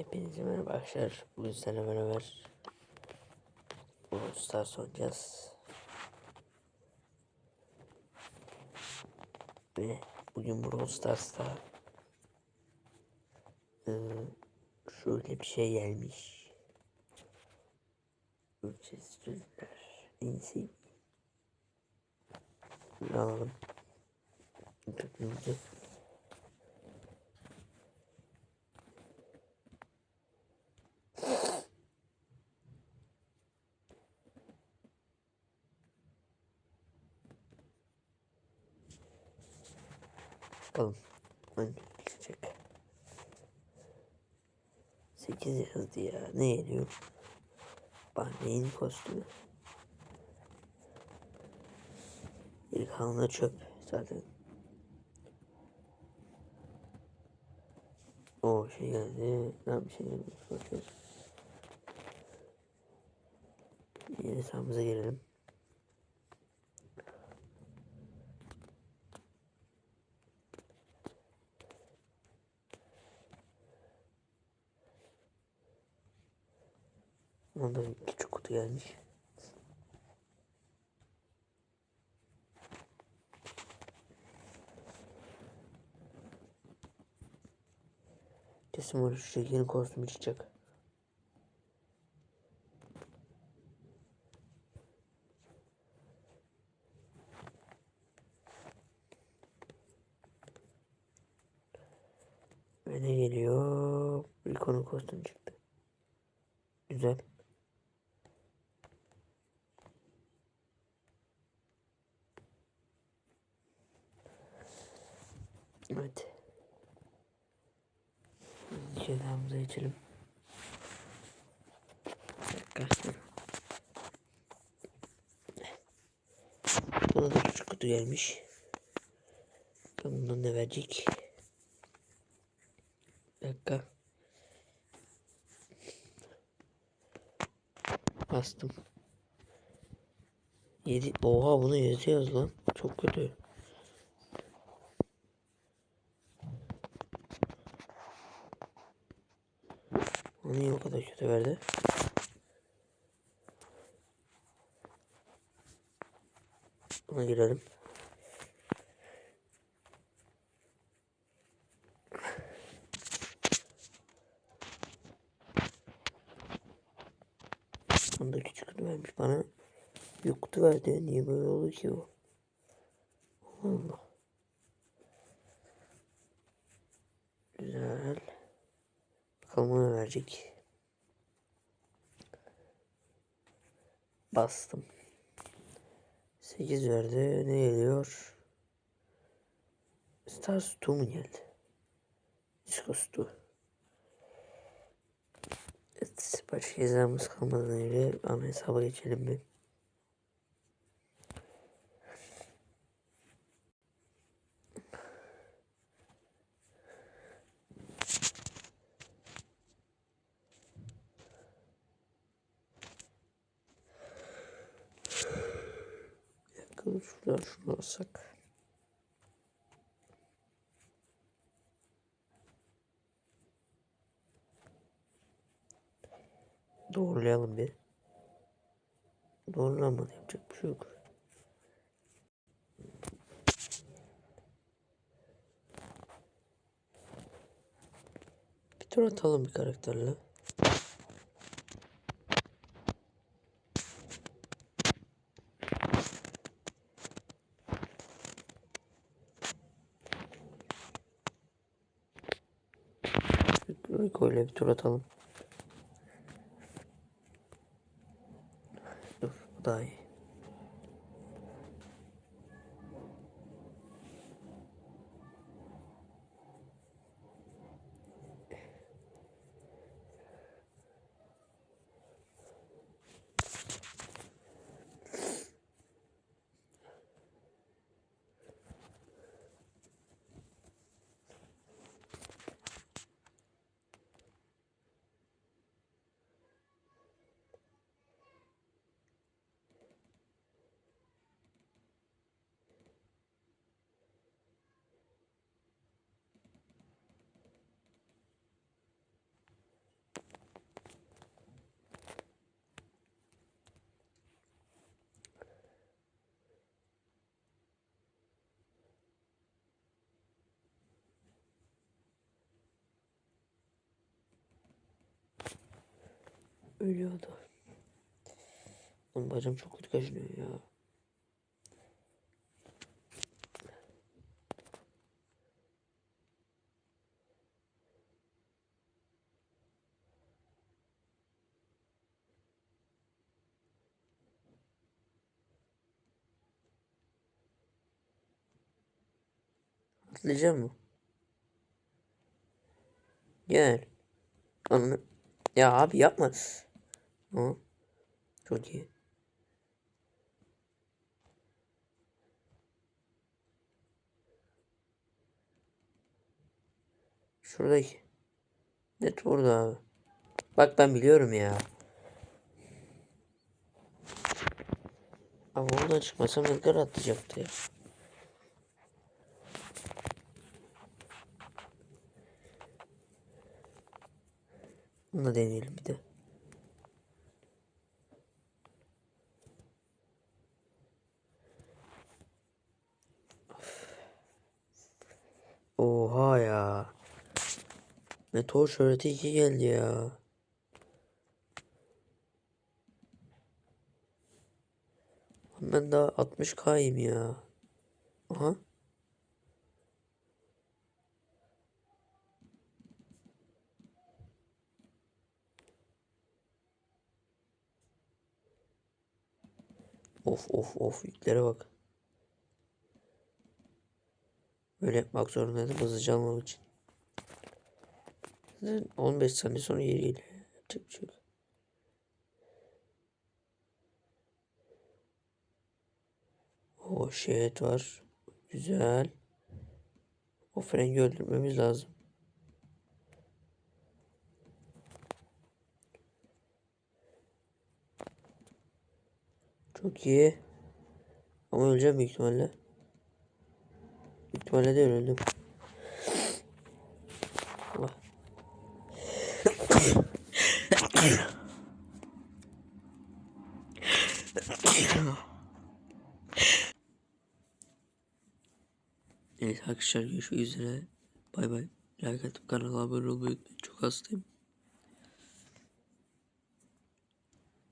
Hepinize merhaba arkadaşlar. Bugün sizlerle beraber Brawl Stars oynayacağız. Ve bugün Brawl Stars'ta eee, şöyle bir şey gelmiş. Ücretsiz sözler. Şunu alalım. Tıklayınca. Bakalım. Hangi çıkacak? 8 yazdı ya. Ne geliyor? Barney'in kostümü. İlk kanlı çöp zaten. O şey geldi. Ne bir şey geldi. Bakıyoruz. Yeni hesabımıza gelelim. Onda bir küçük kutu gelmiş. Kesin var şu yeni kostüm çıkacak. Ve ne geliyor? Bir konu kostüm çıktı. Güzel. Evet. Cezamıza geçelim. Bir dakika. Buna da küçük kutu gelmiş. Ben bundan ne verecek? Bir dakika. Bastım. 7 Oha bunu yazıyoruz lan. Çok kötü. Niye o kadar kötü verdi? Buna girelim. Onda küçük kutu vermiş bana. Büyük kutu verdi. Niye böyle oldu ki bu? Allah Allah. Güzel. Bakalım verecek. Bastım. 8 verdi. Ne geliyor? Star Stu mu geldi? Disco Stu. Evet, başka hesabımız kalmadığına göre ana hesaba geçelim. Bir dakika dur, şuradan şunu alsak. Doğrulayalım bir. Doğrulamadı yapacak bir şey yok. Bir tur atalım bir karakterle. Rico ile bir tur atalım. Dur daha iyi. Ölüyordu. Oğlum bacım çok kötü kaşınıyor ya. Atlayacak mı? Gel. Ananı. Ya abi yapma. Tamam. Çok iyi. Şuradaki. Net burada abi. Bak ben biliyorum ya. Ama oradan çıkmasam Edgar atlayacaktı ya. Bunu da deneyelim bir de. Oha ya. Meteor şöhreti 2 geldi ya. Ben daha 60k'yim ya. Aha. Of of of yüklere bak. Böyle yapmak zorundaydım hızlıca almam için. Zaten 15 saniye sonra geri geliyor. Bir şey. O şehit var. Güzel. O frengi öldürmemiz lazım. Çok iyi. Ama öleceğim büyük ihtimalle. İhtimalle de öldüm. Evet arkadaşlar görüşmek üzere. Bay bay. Like atıp kanala abone olmayı. Çok hastayım.